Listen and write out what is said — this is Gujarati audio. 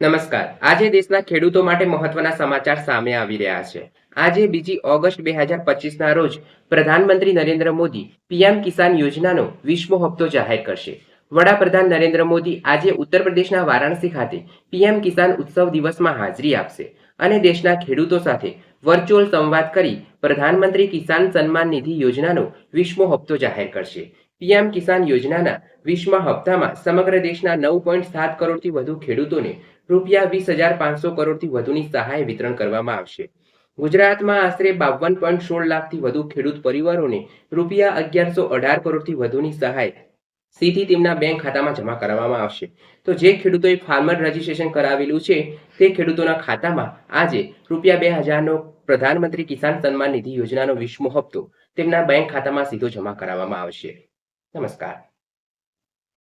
નમસ્કાર. આજે દેશના ખેડૂતો માટે મહત્વના સમાચાર સામે આવી રહ્યા છે. આજે બીજી ઓગસ્ટ બે હજાર પચીસના રોજ પ્રધાનમંત્રી નરેન્દ્ર મોદી પીએમ કિસાન યોજનાનો વીસમો હપ્તો જાહેર કરશે. વડાપ્રધાન નરેન્દ્ર મોદી આજે ઉત્તર પ્રદેશના વારાણસી ખાતે પીએમ કિસાન ઉત્સવ દિવસમાં હાજરી આપશે અને દેશના ખેડૂતો સાથે વર્ચ્યુઅલ સંવાદ કરી પ્રધાનમંત્રી કિસાન સન્માન નિધિ યોજનાનો વિશ્વ હપ્તો જાહેર કરશે. પીએમ કિસાન યોજનાના વીસમા હપ્તામાં સમગ્ર દેશના નવ પોઈન્ટ સાત કરોડથી વધુ ખેડૂતોને રૂપિયા વીસ હજાર પાંચસો કરોડથી વધુની સહાય વિતરણ કરવામાં આવશે. ગુજરાતમાં આશરે બાવન પોઈન્ટ સોળ લાખથી વધુ ખેડૂત પરિવારોને રૂપિયા અગિયારસો અઢાર કરોડથી વધુની સહાય સીધી તેમના બેંક ખાતામાં જમા કરાવવામાં આવશે. તો જે ખેડૂતોએ ફાર્મર રજીસ્ટ્રેશન કરાવેલું છે, તે ખેડૂતોના ખાતામાં આજે રૂપિયા બે હજારનો પ્રધાનમંત્રી કિસાન સન્માન નિધિ યોજનાનો વીસમો હપ્તો તેમના બેંક ખાતામાં સીધો જમા કરાવવામાં આવશે. નમસ્કાર